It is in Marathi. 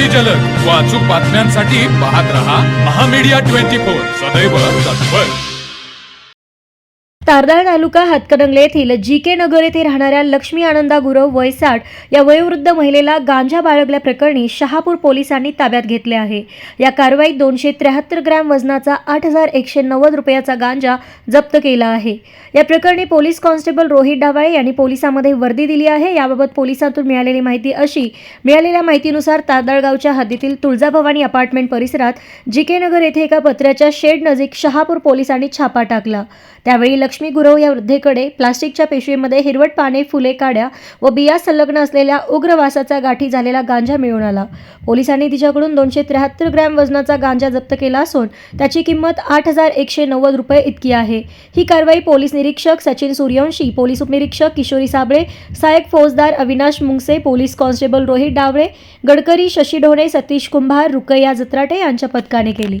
अति जलद. बातम्यांसाठी पाहत रहा महामीडिया ट्वेंटी फोर सदैव तत्पर. तारदाळ तालुका हातकणंगले येथील जी के नगर येथे राहणाऱ्या लक्ष्मी आनंदा गुरव वयसाठ या वयोवृद्ध महिलेला गांजा बाळगल्याप्रकरणी शहापूर पोलिसांनी ताब्यात घेतले आहे. या कारवाईत दोनशे त्र्याहत्तर ग्रॅम वजनाचा आठ हजार एकशे नव्वद रुपयाचा गांजा जप्त केला आहे. या प्रकरणी पोलीस कॉन्स्टेबल रोहित डावाळे यांनी पोलिसांमध्ये वर्दी दिली आहे. याबाबत पोलिसांतून मिळालेली माहिती अशी मिळालेल्या माहितीनुसार तारदाळगावच्या हद्दीतील तुळजाभवानी अपार्टमेंट परिसरात जी के नगर येथे एका पत्र्याच्या शेड नजीक शहापूर पोलिसांनी छापा टाकला. त्यावेळी लक्ष्मी लक्ष्मी गुरव या वृद्धेकडे प्लास्टिकच्या पिशवीमध्ये हिरवट पाने फुले काड्या व बिया संलग्न असलेल्या उग्रवासाचा गाठी झालेला गांजा मिळून आला. पोलिसांनी तिच्याकडून दोनशे त्र्याहत्तर ग्रॅम वजनाचा गांजा जप्त केला असून त्याची किंमत आठ हजार एकशे नव्वद रुपये इतकी आहे. ही कारवाई पोलीस निरीक्षक सचिन सूर्यवंशी पोलीस उपनिरीक्षक किशोरी साबळे सहाय्यक फौजदार अविनाश मुंगसे पोलीस कॉन्स्टेबल रोहित डावळे गडकरी शशी ढोणे सतीश कुंभार रुकैया जत्राटे यांच्या पथकाने केली.